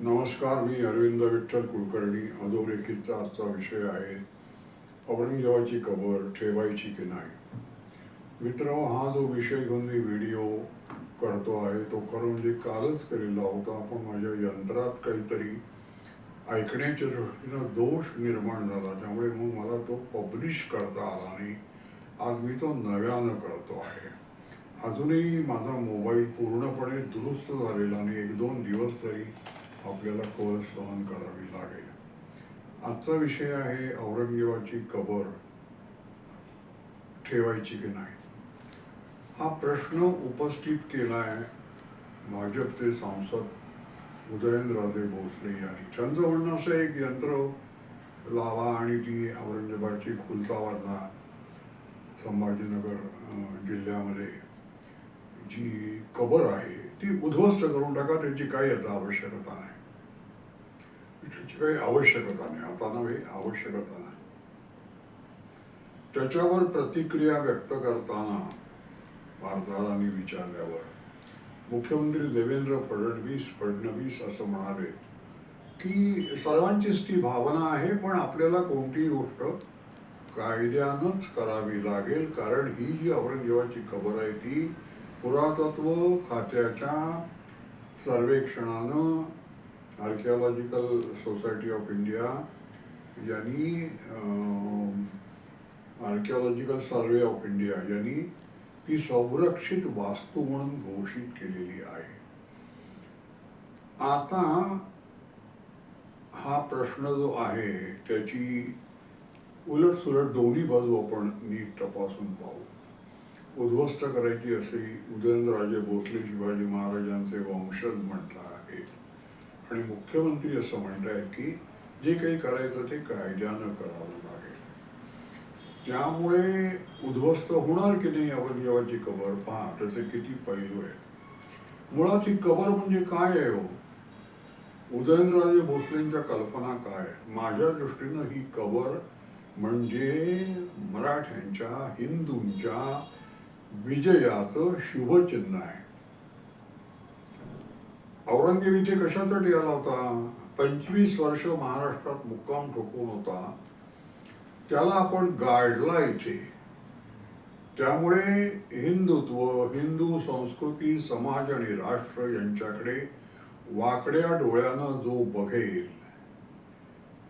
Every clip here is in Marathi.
नमस्कार मी अरविंद विठ्ठल कुलकर्णी. अधोरेखितचा आजचा विषय आहे औरंगजेबाची कबर ठेवायची की नाही? मित्र हा जो विषय घेऊन मी व्हिडिओ करतो आहे तो खरं म्हणजे कालच केलेला होता. पण माझ्या यंत्रात काहीतरी ऐकण्याच्या दृष्टीनं दोष निर्माण झाला. त्यामुळे मग मला तो पब्लिश करता आला नाही. आज मी तो नव्यानं करतो आहे. अजूनही माझा मोबाईल पूर्णपणे दुरुस्त झालेला नाही. एक दोन दिवस तरी आपल्याला कळ सहन करावी लागेल. आजचा विषय आहे औरंगजेबाची कबर ठेवायची की नाही? हा प्रश्न उपस्थित केला आहे भाजपचे सांसद उदयनराजे भोसले यांनी. त्यांचं म्हणणं असं एक यंत्र लावा आणि ती औरंगजेबाची खुलताबादला संभाजीनगर जिल्ह्यामध्ये जी कबर आहे ती उद्ध्वस्त करून टाका. त्याची काही आता आवश्यकता नाही. त्याची काही आवश्यकता नाही आता नव्हे आवश्यकता नाही त्याच्यावर प्रतिक्रिया व्यक्त करताना वार्ताहरांनी विचारल्यावर मुख्यमंत्री देवेंद्र फडणवीस फडणवीस असं म्हणाले की सर्वांचीच ती भावना आहे पण आपल्याला कोणतीही गोष्ट कायद्यानंच करावी लागेल कारण ही जी औरंगजेबाची खबर आहे ती पुरातत्व खात्याच्या सर्वेक्षणानं आर्किओलॉजिकल सोसायटी ऑफ इंडिया यांनी आर्किओलॉजिकल सर्वे ऑफ इंडिया यांनी ती संरक्षित वास्तू म्हणून घोषित केलेली आहे. आता हा प्रश्न जो आहे त्याची उलट सुलट दोन्ही बाजू आपण नीट तपासून पाहू. उद्ध्वस्त करायची असे उदयनराजे भोसले शिवाजी महाराजांचे वंशज म्हणता आहेत आणि मुख्यमंत्री असं म्हणतायत की जे काही करायचं ते कायद्यानं करावं लागेल. त्यामुळे उद्ध्वस्त होणार की नाही आपण जेव्हाची कबर पहा त्याचे किती पैलू आहेत. मुळात ही कबर म्हणजे काय आहे हो? उदयनराजे भोसलेंच्या कल्पना काय माझ्या दृष्टीनं ही कबर म्हणजे मराठ्यांच्या हिंदूंच्या विजयाचं शुभचिन्ह आहे. औरंगजेब इथे कशासाठी आला होता? पंचवीस वर्ष महाराष्ट्रात मुक्काम ठोकून होता. त्याला आपण गाडला इथे. त्यामुळे हिंदुत्व हिंदू संस्कृती समाज आणि राष्ट्र यांच्याकडे वाकड्या डोळ्यानं जो बघेल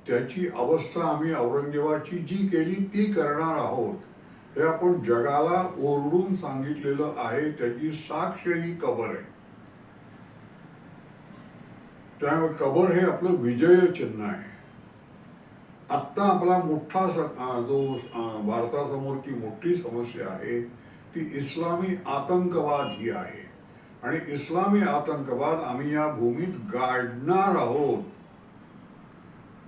त्याची अवस्था आम्ही औरंगजेबाची जी केली ती करणार आहोत. हे आपण जगाला ओरडून सांगितलेलं आहे त्याची साक्ष ही कबर आहे. त्यामुळे कबर हे आपलं विजय चिन्ह आहे. आत्ता आपला मोठा स- जो भारतासमोर भारतासमोरची मोठी समस्या आहे ती इस्लामी आतंकवाद ही आहे. आणि इस्लामी आतंकवाद आम्ही या भूमीत गाडणार आहोत.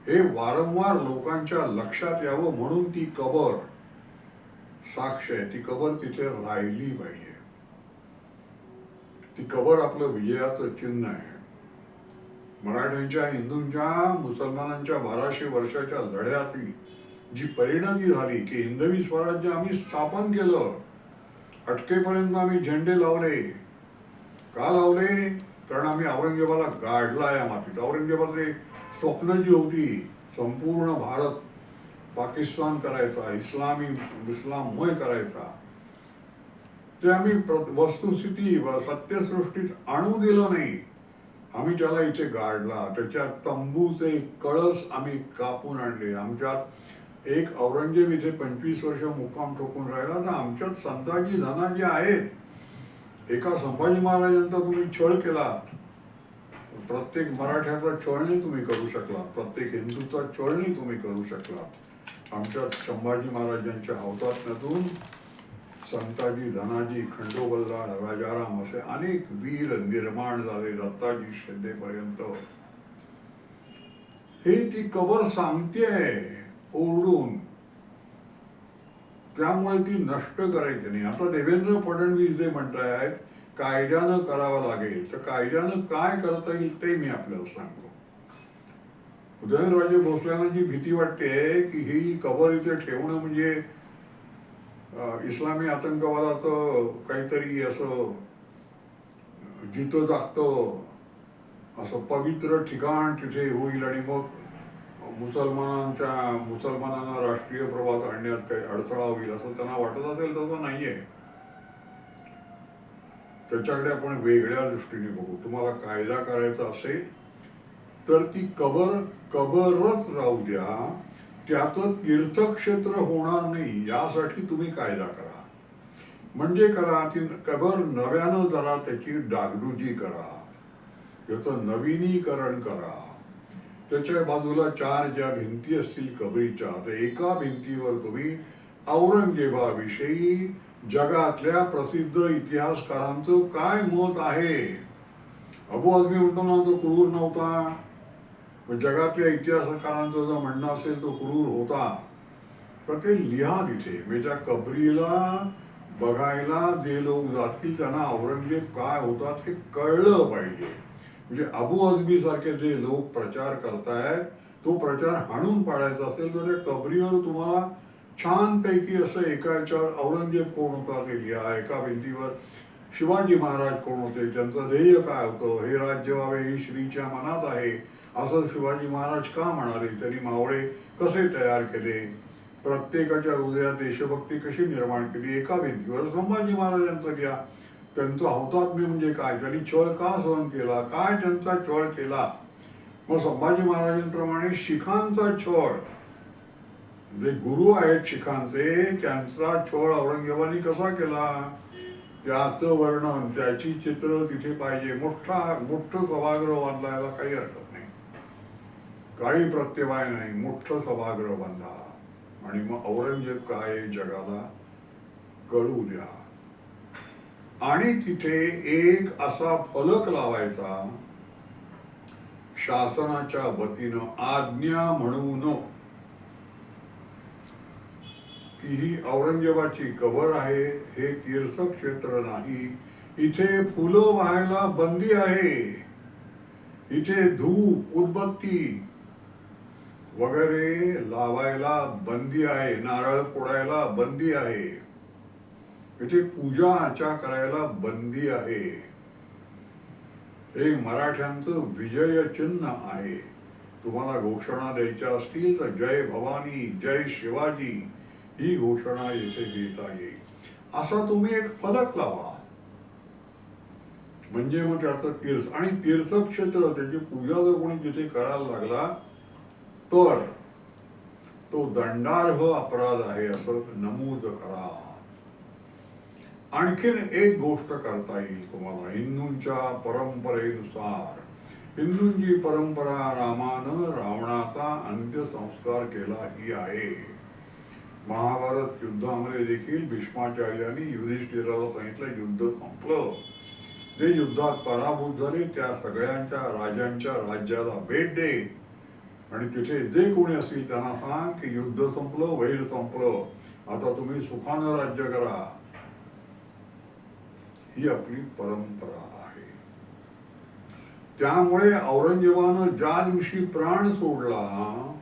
हे वारंवार लोकांच्या लक्षात यावं म्हणून ती कबर साक्ष आहे. ती कबर तिथे राहिली पाहिजे. ती कबर आपलं विजयाचं चिन्ह आहे. मराठ्यांच्या हिंदूंच्या मुसलमानांच्या बाराशे वर्षाच्या लढ्यातली जी परिणती झाली की हिंदवी स्वराज्य आम्ही स्थापन केलं अटकेपर्यंत आम्ही झेंडे लावले. का लावले? कारण आम्ही औरंगजेबाला गाडला या मातीत. औरंगजेबाचे स्वप्न जी होती संपूर्ण भारत पाकिस्तान करायचा इस्लामी इस्लाममय करायचा ते आम्ही प्र- वस्तुस्थिती व सत्यसृष्टीत आणू दिलं नाही. आम्ही त्याला इथे गाडला त्याच्या तंबूचे कळस आम्ही कापून आणले. आमच्यात एक औरंगजेब इथे पंचवीस वर्ष मुक्काम ठोकून राहिला तर आमच्यात संताजी धनाजी आहेत. एका संभाजी महाराजांचा तुम्ही छळ केला प्रत्येक मराठ्याचा छळ नाही तुम्ही करू शकला प्रत्येक हिंदूचा छळ नाही तुम्ही करू शकला आमच्यात संभाजी महाराजांच्या अवतात्म्यातून संताजी धनाजी खंडोबलराड राजाराम असे अनेक वीर निर्माण झाले दत्ताजी शिंदेपर्यंत. हे ती कबर सांगते ओरडून. त्यामुळे ती नष्ट करायची नाही. आता देवेंद्र फडणवीस जे म्हणतायत कायद्यानं करावं लागेल. तर कायद्यानं काय करता येईल ते मी आपल्याला सांगतो. उदयनराजे भोसल्यांना जी भीती वाटते की ही कबर इथे ठेवणं म्हणजे इस्लामी आतंकवादाचं काहीतरी असं जिथं जागतं असं पवित्र ठिकाण तिथे होईल आणि मग मुसलमानांच्या मुसलमानांना राष्ट्रीय प्रभात आणण्यात काही अडथळा होईल असं त्यांना वाटत असेल तसं नाहीये. त्याच्याकडे आपण वेगळ्या दृष्टीने बघू. तुम्हाला कायदा करायचा असेल तर ती कबर कबरच राहू द्या. त्याचं तीर्थक्षेत्र होणार नाही यासाठी तुम्ही कायदा करा. म्हणजे करा ती कबर नव्यानं जरा त्याची डागडुजी करा. त्याचं नवीनीकरण करा. त्याच्या बाजूला चार ज्या भिंती असतील कबरीच्या तर एका भिंतीवर तुम्ही औरंगजेबाविषयी जगातल्या प्रसिद्ध इतिहासकारांचं काय मत आहे? अबू आझमी म्हणतो ना तो क्रूर नव्हता. जगातल्या इतिहासकारांचं जर म्हणणं असेल तो क्रूर होता. तर ते लिहा तिथे. म्हणजे त्या कबरीला बघायला जे लोक जातील त्यांना औरंगजेब काय होता ते कळलं पाहिजे. म्हणजे अबू अजबी सारखे जे लोक प्रचार करतायत तो प्रचार हाणून पाडायचा असेल तर त्या कबरीवर तुम्हाला छानपैकी असं एका याच्यावर औरंगजेब कोण होता ते लिहा. एका भिंतीवर शिवाजी महाराज कोण होते? त्यांचं ध्येय काय होतं? हे राज्य व्हावे ही श्रीच्या मनात आहे. असं शिवाजी महाराज का म्हणाले? त्यांनी मावळे कसे तयार केले? प्रत्येकाच्या हृदयात देशभक्ती कशी निर्माण केली? एका भिंतीवर संभाजी महाराजांचं घ्या. त्यांचं हौतात्म्य म्हणजे काय? त्यांनी छळ का सहन केला? काय त्यांचा छळ केला? मग संभाजी महाराजांप्रमाणे शिखांचा छळ. जे गुरु आहेत शिखांचे त्यांचा छळ औरंगजेबाने कसा केला? त्याचं वर्णन त्याची चित्र तिथे पाहिजे. मोठा मोठं सभागृह बांधायला काही हरकत काही प्रत्यवाय नाही मोठं सभागृह बांधा. आणि मग औरंगजेब काय जगाला? कळू द्या. आणि तिथे एक असा फलक लावायचा शासनाच्या वतीनं आज्ञा म्हणून की ही औरंगजेबाची कबर आहे हे तीर्थक्षेत्र नाही इथे फुलं व्हायला बंदी आहे. इथे धूप उदबत्ती वगैरे लावायला बंदी आहे नारळ फोडायला बंदी आहे. इथे पूजा अर्चा करायला बंदी आहे. हे मराठ्यांचं विजय चिन्ह आहे. तुम्हाला घोषणा द्यायच्या असतील तर जय भवानी जय शिवाजी ही घोषणा येथे देता येईल. असा तुम्ही एक फलक लावा. म्हणजे मग त्याचं तीर्थ आणि तीर्थक्षेत्र त्याची पूजा जर कोणी तिथे करायला लागला तर तो दंडार्ह अपराध आहे असं नमूद करा. आणखीन एक गोष्ट करता येईल तुम्हाला. हिंदूंच्या परंपरेनुसार हिंदूंची परंपरा रामानं रावणाचा अंत्यसंस्कार केला ही आहे. महाभारत युद्धामध्ये देखील भीष्माचार्यांनी युधिष्ठिराला सांगितलं युद्ध संपलं. जे युद्धात पराभूत झाले त्या सगळ्यांच्या राजांच्या राज्याला भेट दे. आणि तिथे जे कोणी असतील त्यांना सांग की युद्ध संपलं वैर संपलं. आता तुम्ही सुखानं राज्य करा. ही आपली परंपरा आहे. त्यामुळे औरंगजेबानं ज्या दिवशी प्राण सोडला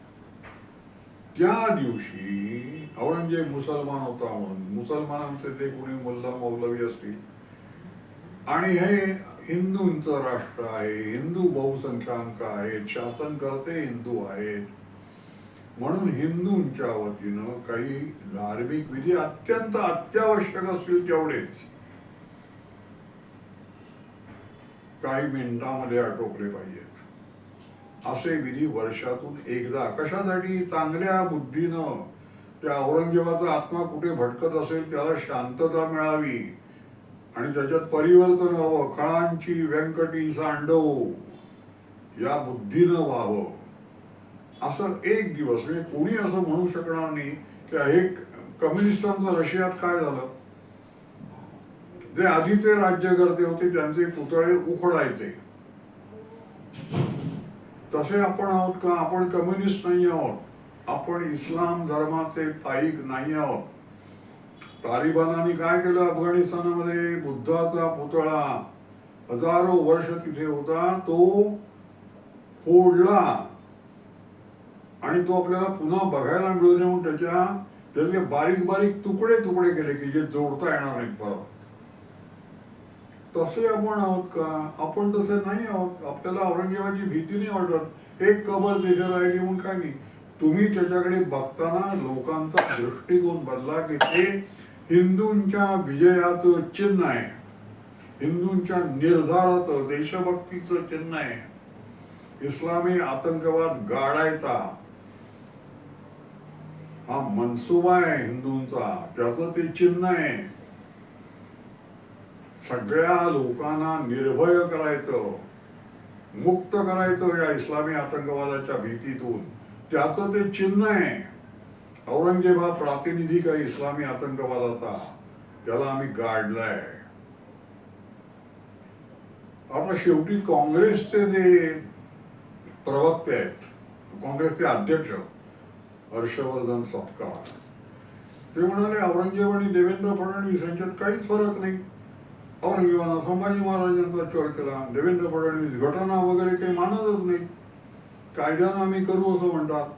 त्या दिवशी औरंगजेब मुसलमान होता म्हणून. मुसलमानांचे ते कोणी मुल्ला मौलवी असतील. आणि हे हिंदूंचं राष्ट्र आहे हिंदू बहुसंख्याक आहेत शासनकर्ते हिंदू आहेत. म्हणून हिंदूंच्या वतीनं काही धार्मिक विधी अत्यंत अत्यावश्यक असतील तेवढेच. काही मिनिटांमध्ये आटोपले पाहिजेत. असे विधी वर्षातून एकदा कशासाठी चांगल्या बुद्धीनं त्या औरंगजेबाचा आत्मा कुठे भटकत असेल त्याला शांतता मिळावी. आणि त्याच्यात परिवर्तन व्हावं. खळांची व्यंकटी सांडव. या बुद्धीनं व्हावं. असं एक दिवस म्हणजे कोणी असं म्हणू शकणार नाही की हे कम्युनिस्टांचं रशियात काय झालं? जे आधीचे राज्यकर्ते होते त्यांचे पुतळे उखडायचे. तसे आपण आहोत का? आपण कम्युनिस्ट नाही आहोत. आपण इस्लाम धर्माचे पाईक नाही आहोत. तालिबानांनी काय केलं अफगाणिस्तानामध्ये? बुद्धाचा पुतळा. हजारो वर्ष तिथे होता. तो फोडला. आणि तो आपल्याला पुन्हा बघायला मिळू नये म्हणून त्याच्या त्यातले बारीक बारीक तुकडे तुकडे केले की जे जोडता येणार नाहीत परत. तसे आपण आहोत का? आपण तसे नाही आहोत. आपल्याला औरंगजेबाची भीती नाही वाटत. एक कबर तिथे राहिली म्हणून काय नाही. तुम्ही त्याच्याकडे बघताना लोकांचा दृष्टिकोन बदला की ते हिंदूंच्या विजयाचं चिन्ह आहे. हिंदूंच्या निर्धाराचं देशभक्तीचं चिन्ह आहे. इस्लामी आतंकवाद गाडायचा. हा मनसुबा आहे हिंदूंचा त्याचं ते चिन्ह आहे. सगळ्या लोकांना निर्भय करायचं मुक्त करायचं या इस्लामी आतंकवादाच्या भीतीतून. त्याचं ते चिन्ह आहे. औरंगजेब हा प्रातिनिधिक आहे इस्लामी आतंकवादाचा. त्याला आम्ही गाडलाय. आता शेवटी काँग्रेसचे जे प्रवक्ते आहेत काँग्रेसचे अध्यक्ष हर्षवर्धन सपकाळ ते म्हणाले औरंगजेब आणि देवेंद्र फडणवीस यांच्यात काहीच फरक नाही. औरंगजेबानं संभाजी महाराजांचा छळ केला. देवेंद्र फडणवीस घटना वगैरे काही मानतच नाही. कायद्यानं आम्ही करू असं म्हणतात.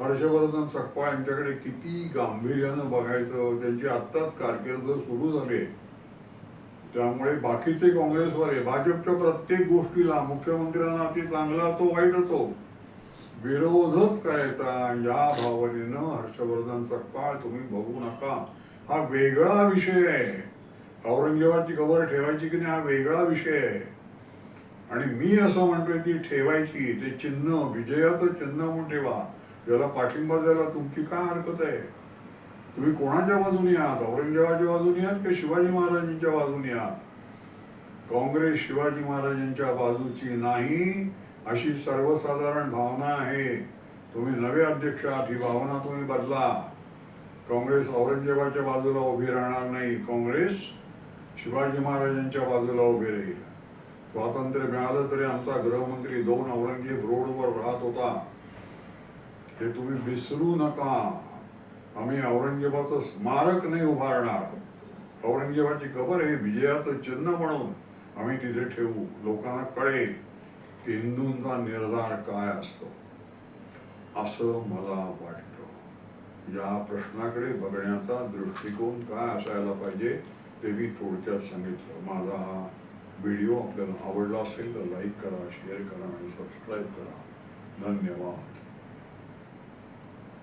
हर्षवर्धन सकपाळ यांच्याकडे किती गांभीर्यानं बघायचं त्यांची आत्ताच कारकीर्द सुरू झाली. त्यामुळे बाकीचे काँग्रेसवर आहे भाजपच्या प्रत्येक गोष्टीला मुख्यमंत्र्यांना ती चांगला तो वाईट होतो. विरोधच करायचा या भावनेनं हर्षवर्धन सकपाळ तुम्ही बघू नका. हा वेगळा विषय आहे. औरंगजेबाची कबर ठेवायची की नाही हा वेगळा विषय आहे. आणि मी असं म्हणतोय ती ठेवायची ते चिन्ह विजयाचं चिन्ह म्हणून ठेवा. याला पाठिंबा द्यायला तुमची काय हरकत आहे? तुम्ही कोणाच्या बाजूने आहात? औरंगजेबाच्या बाजूने आहात की शिवाजी महाराजांच्या बाजूने आहात? काँग्रेस शिवाजी महाराजांच्या बाजूची नाही अशी सर्वसाधारण भावना आहे. तुम्ही नवे अध्यक्ष आहात ही भावना तुम्ही बदला. काँग्रेस औरंगजेबाच्या बाजूला उभी राहणार नाही. काँग्रेस शिवाजी महाराजांच्या बाजूला उभी राहील. स्वातंत्र्य मिळालं तरी आमचा गृहमंत्री दोन औरंगजेब रोडवर राहत होता. हे तुम्ही विसरू नका. आम्ही औरंगजेबाचं स्मारक नाही उभारणार. औरंगजेबाची कबर हे विजयाचं चिन्ह म्हणून आम्ही तिथे ठेवू. लोकांना कळेल की हिंदूंचा निर्धार काय असतो. असं मला वाटतं. या प्रश्नाकडे बघण्याचा दृष्टिकोन काय असायला पाहिजे ते मी थोडक्यात सांगितलं. माझा हा व्हिडिओ आपल्याला आवडला असेल तर लाईक करा शेअर करा आणि सबस्क्राईब करा. धन्यवाद.